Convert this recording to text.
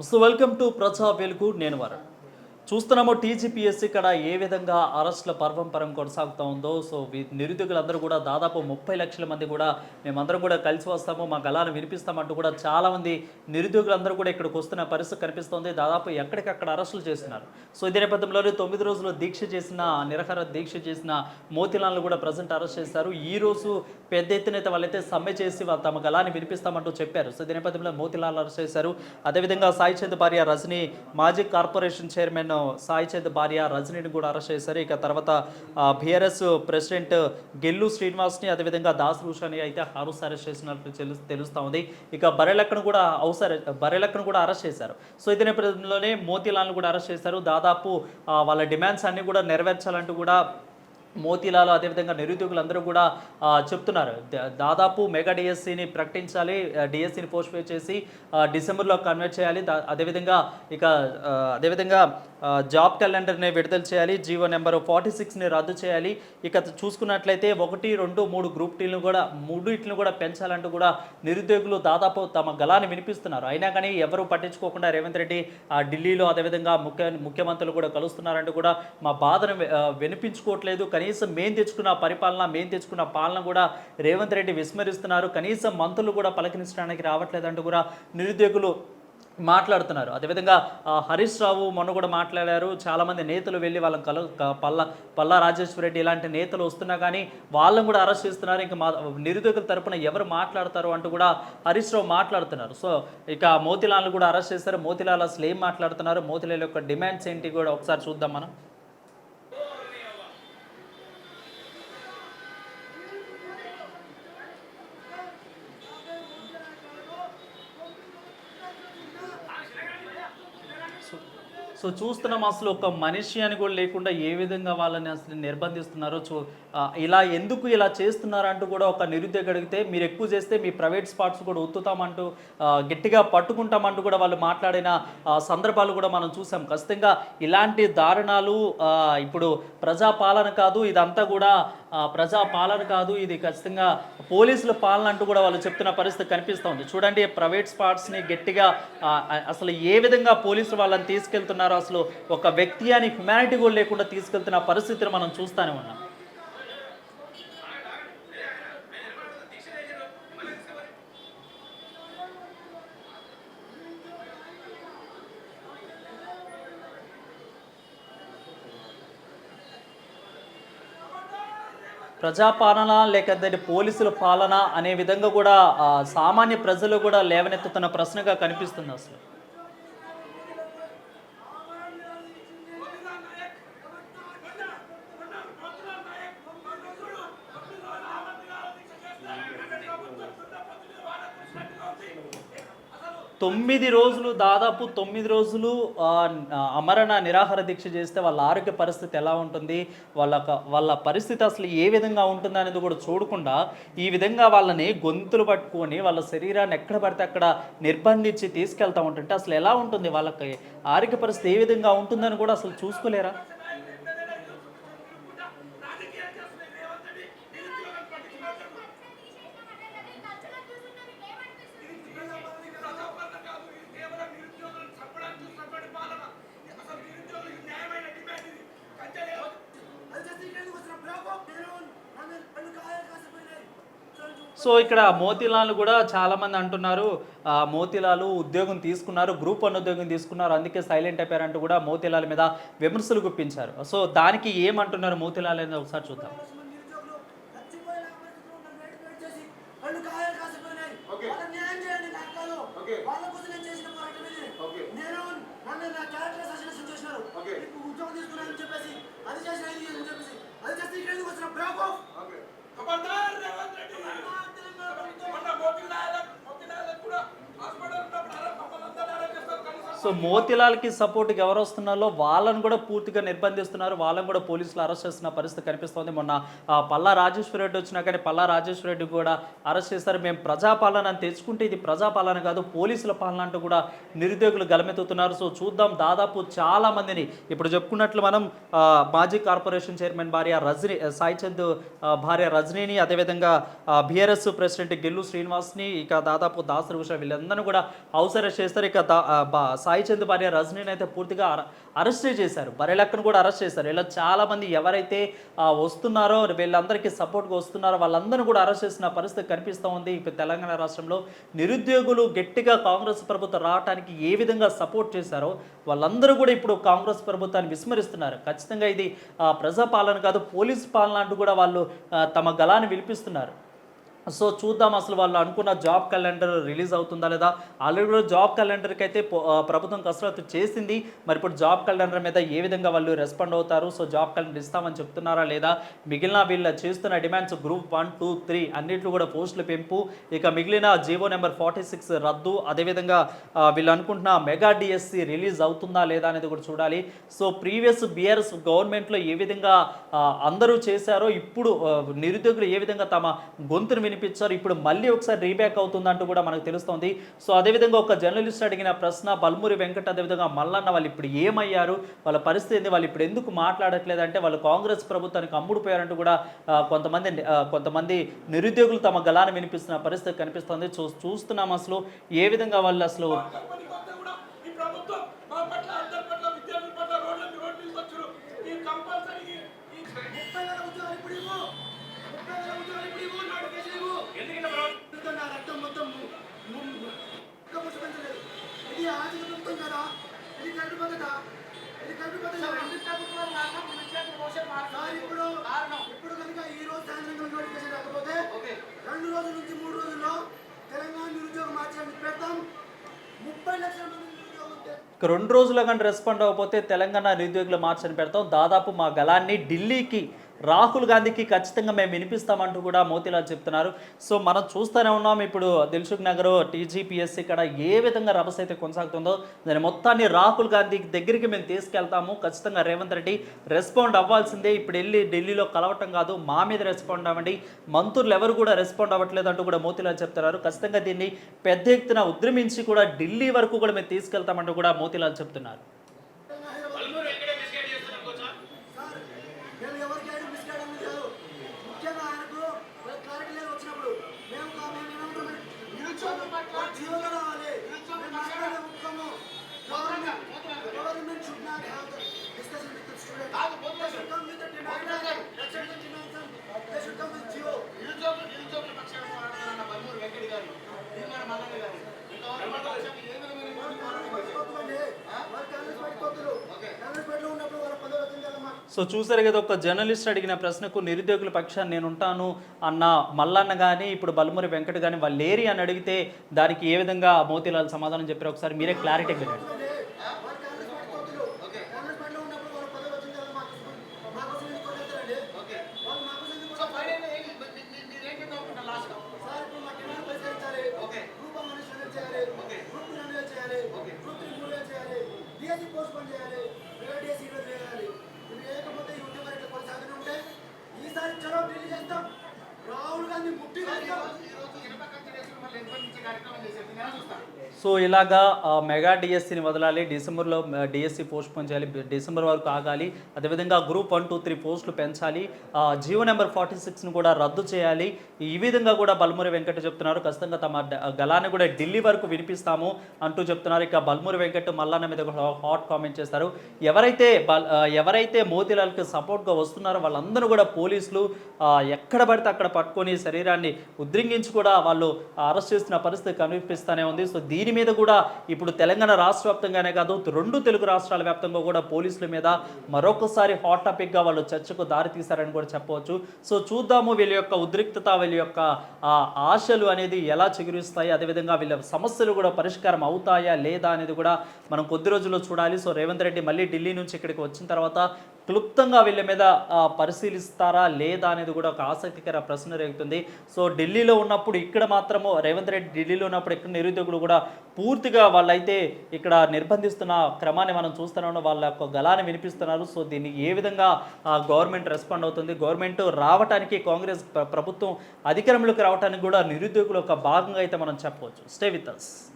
నమస్తే welcome to ప్రజా వెలుగు నేను వరుణ్ చూస్తున్నాము టీజీపీఎస్సీ ఇక్కడ ఏ విధంగా అరెస్టుల పర్వం పరం కొనసాగుతూ ఉందో సో నిరుద్యోగులందరూ కూడా దాదాపు ముప్పై లక్షల మంది కూడా మేమందరం కూడా కలిసి వస్తాము మా గలాన్ని వినిపిస్తామంటూ కూడా చాలామంది నిరుద్యోగులందరూ కూడా ఇక్కడికి వస్తున్న పరిస్థితి కనిపిస్తోంది. దాదాపు ఎక్కడికక్కడ అరెస్టులు చేస్తున్నారు. సో ఇదే నేపథ్యంలోనే తొమ్మిది రోజులు దీక్ష చేసిన నిరహార దీక్ష చేసిన మోతిలాల్ను కూడా ప్రజెంట్ అరెస్ట్ చేశారు. ఈ రోజు పెద్ద ఎత్తున అయితే వాళ్ళైతే సమ్మె చేసి తమ గలాన్ని వినిపిస్తామంటూ చెప్పారు. సో ఇదే నేపథ్యంలో మోతిలాల్ అరెస్ట్ చేశారు. అదేవిధంగా సాయి చంద్ భార్య రజని మాజీ కార్పొరేషన్ చైర్మన్ సాయి చంద్ భార్య రజనీని కూడా అరెస్ట్ చేశారు. ఇక తర్వాత బీఆర్ఎస్ ప్రెసిడెంట్ గెల్లు శ్రీనివాస్ని అదేవిధంగా దాస్ రూషాని అయితే హౌస్ అరెస్ట్ చేసినట్లు తెలు తెలుస్తూ ఉంది. ఇక బరెలక్కను కూడా అవసర బరెలక్కను కూడా అరెస్ట్ చేశారు. సో ఇదే నేపథ్యంలోనే మోతీలాల్ను కూడా అరెస్ట్ చేశారు. దాదాపు వాళ్ళ డిమాండ్స్ అన్నీ కూడా నెరవేర్చాలంటూ కూడా మోతీలాలు అదేవిధంగా నిరుద్యోగులందరూ కూడా చెప్తున్నారు. దాదాపు మెగా డిఎస్సిని ప్రకటించాలి డిఎస్సిని పోస్ట్ పే చేసి డిసెంబర్లో కన్వర్ట్ చేయాలి. దా- అదేవిధంగా ఇక అదేవిధంగా జాబ్ క్యాలెండర్ని విడుదల చేయాలి జీవో నెంబర్ ఫార్టీ సిక్స్ని రద్దు చేయాలి. ఇక చూసుకున్నట్లయితే ఒకటి రెండు మూడు గ్రూప్ టీలను కూడా మూడిట్లను కూడా పెంచాలంటూ కూడా నిరుద్యోగులు దాదాపు తమ గలాన్ని వినిపిస్తున్నారు. అయినా కానీ ఎవరు పట్టించుకోకుండా రేవంత్ రెడ్డి ఆ ఢిల్లీలో అదేవిధంగా ముఖ్య ముఖ్యమంత్రులు కూడా కలుస్తున్నారంటూ కూడా మా బాధను వినిపించుకోవట్లేదు. కనీసం మేం తెచ్చుకున్న పరిపాలన మేము తెచ్చుకున్న పాలన కూడా రేవంత్ రెడ్డి విస్మరిస్తున్నారు. కనీసం మంత్రులు కూడా పలకరించడానికి రావట్లేదంటూ కూడా నిరుద్యోగులు మాట్లాడుతున్నారు. అదేవిధంగా హరీష్ రావు మొన్న కూడా మాట్లాడారు. చాలామంది నేతలు వెళ్ళి వాళ్ళని కలు పల్ల పల్లా రాజేశ్వర రెడ్డి ఇలాంటి నేతలు వస్తున్నా కానీ వాళ్ళని కూడా అరెస్ట్ చేస్తున్నారు. ఇంకా మా నిరుద్యోగుల తరపున ఎవరు మాట్లాడతారు అంటూ కూడా హరీష్ రావు మాట్లాడుతున్నారు. సో ఇక మోతిలాల్ని కూడా అరెస్ట్ చేశారు. మోతిలాల్ అసలు ఏం మాట్లాడుతున్నారు? మోతిలాల్ యొక్క డిమాండ్స్ ఏంటి కూడా ఒకసారి చూద్దాం మనం సో- సో చూస్తున్నాం అసలు ఒక మనిషి అని కూడా లేకుండా ఏ విధంగా వాళ్ళని అసలు నిర్బంధిస్తున్నారో చూ ఇలా ఎందుకు ఇలా చేస్తున్నారు అంటూ కూడా ఒక నిరుద్యోగ అడిగితే మీరు ఎక్కువ చేస్తే మీ ప్రైవేట్ స్పాట్స్ కూడా ఒత్తుతామంటూ గట్టిగా పట్టుకుంటామంటూ కూడా వాళ్ళు మాట్లాడిన సందర్భాలు కూడా మనం చూసాం. ఖచ్చితంగా ఇలాంటి దారుణాలు ఇప్పుడు ప్రజాపాలన కాదు ఇదంతా కూడా ప్రజా పాలన కాదు ఇది ఖచ్చితంగా పోలీసుల పాలన అంటూ కూడా వాళ్ళు చెప్తున్న పరిస్థితి కనిపిస్తోంది చూడండి ప్రైవేట్ స్పాట్స్ని గట్టిగా అసలు ఏ విధంగా పోలీసులు వాళ్ళని తీసుకెళ్తున్నారు అసలు ఒక వ్యక్తి అని హ్యుమానిటీ కూడా లేకుండా తీసుకెళ్తున్న పరిస్థితిని మనం చూస్తూనే ఉన్నాం. ప్రజాపాలన లేక దాని పోలీసుల పాలన అనే విధంగా కూడా సామాన్య ప్రజలు కూడా లేవనెత్తుతున్న ప్రశ్నగా కనిపిస్తుంది అసలు. తొమ్మిది రోజులు దాదాపు తొమ్మిది రోజులు అమరణ నిరాహార దీక్ష చేస్తే వాళ్ళ ఆరోగ్య పరిస్థితి ఎలా ఉంటుంది వాళ్ళ వాళ్ళ పరిస్థితి అసలు ఏ విధంగా ఉంటుంది అనేది కూడా చూడకుండా ఈ విధంగా వాళ్ళని గొంతులు పట్టుకొని వాళ్ళ శరీరాన్ని ఎక్కడ పడితే అక్కడ నిర్బంధించి తీసుకెళ్తా ఉంటుంటే అసలు ఎలా ఉంటుంది? వాళ్ళకి ఆరోగ్య పరిస్థితి ఏ విధంగా ఉంటుందని కూడా అసలు చూసుకోలేరా? సో ఇక్కడ మోతీలాల్ కూడా చాలామంది అంటున్నారు మోతీలాలు ఉద్యోగం తీసుకున్నారు గ్రూప్ వన్ ఉద్యోగం తీసుకున్నారు అందుకే సైలెంట్ అయిపోయారంటూ కూడా మోతీలాల్ మీద విమర్శలు గుప్పించారు. సో దానికి ఏమంటున్నారు మోతీలాల్ అనేది ఒకసారి చూద్దాం. ఉద్యోగం చెప్పేసి అది చేసిన ఇది అని చెప్పేసి అది చేస్తే ఇక్కడ వచ్చిన బ్రేక్ ఆఫ్ ఖబర్దార్ రేవంత్ రెడ్డి తెలంగాణ ప్రభుత్వం మొన్న మోతిలాల మోతిలాల కూడా హాస్పిటల్ ఉన్నప్పుడు అరే మమ్మల్ని అందరూ అరెస్ట్ చేస్తారు కనీసం సో మోతిలాల్కి సపోర్ట్కి ఎవరు వస్తున్నారో వాళ్ళని కూడా పూర్తిగా నిర్బంధిస్తున్నారు. వాళ్ళని కూడా పోలీసులు అరెస్ట్ చేస్తున్న పరిస్థితి కనిపిస్తోంది. మొన్న పల్లా రాజేశ్వర రెడ్డి వచ్చినా కానీ పల్లా రాజేశ్వర రెడ్డి కూడా అరెస్ట్ చేస్తారు మేము ప్రజాపాలన అని తెచ్చుకుంటే ఇది ప్రజాపాలన కాదు పోలీసుల పాలన అంటూ కూడా నిరుద్యోగులు గలమెత్తుతున్నారు. సో చూద్దాం దాదాపు చాలా మందిని ఇప్పుడు చెప్పుకున్నట్లు మనం మాజీ కార్పొరేషన్ చైర్మన్ భార్య రజనీ సాయి చంద్ భార్య రజనీని అదేవిధంగా బీఆర్ఎస్ ప్రెసిడెంట్ గెల్లు శ్రీనివాస్ని ఇక దాదాపు దాసరి ఉష వీళ్ళందరినీ కూడా హౌస్ అరెస్ట్ చేస్తారు. ఇక దా- సాయి చంద్ భార్య రజనీని అయితే పూర్తిగా అరెస్ట్ చేశారు. బరెలక్కను కూడా అరెస్ట్ చేశారు. ఇలా చాలామంది ఎవరైతే వస్తున్నారో వీళ్ళందరికీ సపోర్ట్గా వస్తున్నారో వాళ్ళందరినీ కూడా అరెస్ట్ చేసిన పరిస్థితి కనిపిస్తూ ఉంది. ఇప్పుడు తెలంగాణ రాష్ట్రంలో నిరుద్యోగులు గట్టిగా కాంగ్రెస్ ప్రభుత్వం రావడానికి ఏ విధంగా సపోర్ట్ చేశారో వాళ్ళందరూ కూడా ఇప్పుడు కాంగ్రెస్ ప్రభుత్వాన్ని విస్మరిస్తున్నారు. ఖచ్చితంగా ఇది ప్రజాపాలన కాదు పోలీస్ పాలన అంటూ కూడా వాళ్ళు తమ గలాన్ని విలిపిస్తున్నారు సో చూద్దాం అసలు వాళ్ళు అనుకున్న జాబ్ క్యాలెండర్ రిలీజ్ అవుతుందా లేదా? ఆల్రెడీ కూడా జాబ్ క్యాలెండర్కి అయితే ప్రభుత్వం కసరత్తు చేసింది. మరి ఇప్పుడు జాబ్ క్యాలెండర్ మీద ఏ విధంగా వాళ్ళు రెస్పాండ్ అవుతారు? సో జాబ్ క్యాలెండర్ ఇస్తామని చెప్తున్నారా లేదా? మిగిలిన వీళ్ళ చేస్తున్న demands group one two three అన్నింటిలో కూడా పోస్టుల పెంపు. ఇక మిగిలిన జీవో నెంబర్ ఫార్టీ సిక్స్ రద్దు. అదేవిధంగా వీళ్ళు అనుకుంటున్న మెగా డిఎస్సి రిలీజ్ అవుతుందా లేదా అనేది కూడా చూడాలి. సో ప్రీవియస్ బీఆర్ఎస్ గవర్నమెంట్లో ఏ విధంగా అందరూ చేశారో ఇప్పుడు నిరుద్యోగులు ఏ విధంగా తమ గొంతుని వినిపించారు. ఇప్పుడు మళ్ళీ ఒకసారి రీబ్యాక్ అవుతుందంటూ కూడా మనకు తెలుస్తోంది. సో అదేవిధంగా ఒక జర్నలిస్ట్ అడిగిన ప్రశ్న బల్మూరి వెంకట అదేవిధంగా మల్లన్న వాళ్ళు ఇప్పుడు ఏమయ్యారు? వాళ్ళ పరిస్థితి ఏంది? వాళ్ళు ఇప్పుడు ఎందుకు మాట్లాడట్లేదు అంటే వాళ్ళు కాంగ్రెస్ ప్రభుత్వానికి అమ్ముడుపోయారంటూ కూడా కొంతమంది కొంతమంది నిరుద్యోగులు తమ గలాన్ని వినిపిస్తున్న పరిస్థితి కనిపిస్తోంది. చూ చూస్తున్నాం అసలు ఏ విధంగా వాళ్ళు అసలు ఇప్పుడు ఇప్పుడు కనుక ఈ రోజు సాయంత్రం కనుక నోటిఫికేషన్ రాకపోతే రెండు రోజుల నుంచి మూడు రోజుల్లో తెలంగాణ నిరుద్యోగం మార్చడానికి పెడతాం. ముప్పై లక్షల మంది నిరుద్యోగం ఉంటే ఇక రెండు రోజుల కానీ రెస్పాండ్ అవ్వకపోతే తెలంగాణ నిరుద్యోగుల మార్చని పెడతాం. దాదాపు మా గలాన్ని ఢిల్లీకి రాహుల్ గాంధీకి ఖచ్చితంగా మేము వినిపిస్తామంటూ కూడా మోతీలాల్ చెప్తున్నారు. సో మనం చూస్తూనే ఉన్నాం ఇప్పుడు దిల్సుఖ్ నగర్ టీజీపీఎస్సీ ఇక్కడ ఏ విధంగా రభస అయితే కొనసాగుతుందో దాని మొత్తాన్ని రాహుల్ గాంధీ దగ్గరికి మేము తీసుకెళ్తాము. ఖచ్చితంగా రేవంత్ రెడ్డి రెస్పాండ్ అవ్వాల్సిందే. ఇప్పుడు వెళ్ళి ఢిల్లీలో కలవటం కాదు మా మీద రెస్పాండ్ అవ్వండి. మంత్రులు ఎవరు కూడా రెస్పాండ్ అవ్వట్లేదు అంటూ కూడా మోతీలాల్ చెప్తున్నారు. ఖచ్చితంగా దీన్ని పెద్ద ఎత్తున ఉద్రమించి కూడా ఢిల్లీ వరకు కూడా మేము తీసుకెళ్తామంటూ కూడా మోతీలాల్ చెప్తున్నారు. సో చూసారు కదా ఒక జర్నలిస్ట్ అడిగిన ప్రశ్నకు నిరుద్యోగుల పక్షాన్ని నేను ఉంటాను అన్న మల్లన్న కానీ ఇప్పుడు బలమురి వెంకట కానీ వాళ్ళు లేరి అని అడిగితే దానికి ఏ విధంగా మోతీలాల్ సమాధానం చెప్పారు ఒకసారి మీరే క్లారిటీ వినండి పోస్ట్ పని చేయాలి. ప్రైవేట్ చేయాలి. లేకపోతే చేయకపోతే ఈ ఉద్యమం ఇట్లా కొనసాగుతూనే ఈసారి చొరవ ఢిల్లీ చేస్తాం. సో ఇలాగా మెగా డిఎస్సిని వదలాలి డిసెంబర్లో డిఎస్సి పోస్ట్ పోన్ చేయాలి డిసెంబర్ వరకు ఆగాలి అదేవిధంగా గ్రూప్ వన్ టూ త్రీ పోస్టులు పెంచాలి జియో నెంబర్ ఫార్టీ సిక్స్ని కూడా రద్దు చేయాలి. ఈ విధంగా కూడా బల్మురి వెంకట చెప్తున్నారు. ఖచ్చితంగా తమ గలాన్ని కూడా ఢిల్లీ వరకు వినిపిస్తాము అంటూ చెప్తున్నారు. ఇక బల్మురి వెంకట్ మల్లన్న మీద కూడా హాట్ కామెంట్ చేస్తారు. ఎవరైతే ఎవరైతే మోతీలాల్కి సపోర్ట్గా వస్తున్నారో వాళ్ళందరూ కూడా పోలీసులు ఎక్కడ పడితే అక్కడ పట్టుకొని శరీరాన్ని ఉద్రింగించి కూడా వాళ్ళు అరెస్ట్ చేస్తున్న పరిస్థితి కనిపిస్తూనే ఉంది. సో దీని మీద కూడా ఇప్పుడు తెలంగాణ రాష్ట్ర వ్యాప్తంగానే కాదు రెండు తెలుగు రాష్ట్రాల వ్యాప్తంగా కూడా పోలీసుల మీద మరొకసారి హాట్ టాపిక్గా వాళ్ళు చర్చకు దారి తీశారని కూడా చెప్పవచ్చు. సో చూద్దాము వీళ్ళ యొక్క ఉద్రిక్తత వీళ్ళ యొక్క ఆశలు అనేది ఎలా చిగురిస్తాయి. అదేవిధంగా వీళ్ళ సమస్యలు కూడా పరిష్కారం అవుతాయా లేదా అనేది కూడా మనం కొద్ది రోజుల్లో చూడాలి. సో రేవంత్ రెడ్డి మళ్ళీ ఢిల్లీ నుంచి ఇక్కడికి వచ్చిన తర్వాత క్లుప్తంగా వీళ్ళ మీద పరిశీలిస్తారా లేదా అనేది కూడా ఒక ఆసక్తికర ప్రశ్న రేగుతుంది. సో ఢిల్లీలో ఉన్నప్పుడు ఇక్కడ మాత్రము రేవంత్ రెడ్డి ఢిల్లీలో ఉన్నప్పుడు ఇక్కడ నిరుద్యోగులు కూడా పూర్తిగా వాళ్ళైతే ఇక్కడ నిర్బంధిస్తున్న క్రమాన్ని మనం చూస్తూనే వాళ్ళ యొక్క గలాన్ని వినిపిస్తున్నారు. సో దీన్ని ఏ విధంగా గవర్నమెంట్ రెస్పాండ్ అవుతుంది? గవర్నమెంట్ రావటానికి కాంగ్రెస్ ప్రభుత్వం అధికారంలోకి రావడానికి కూడా నిరుద్యోగులు ఒక భాగంగా అయితే మనం చెప్పవచ్చు. Stay with us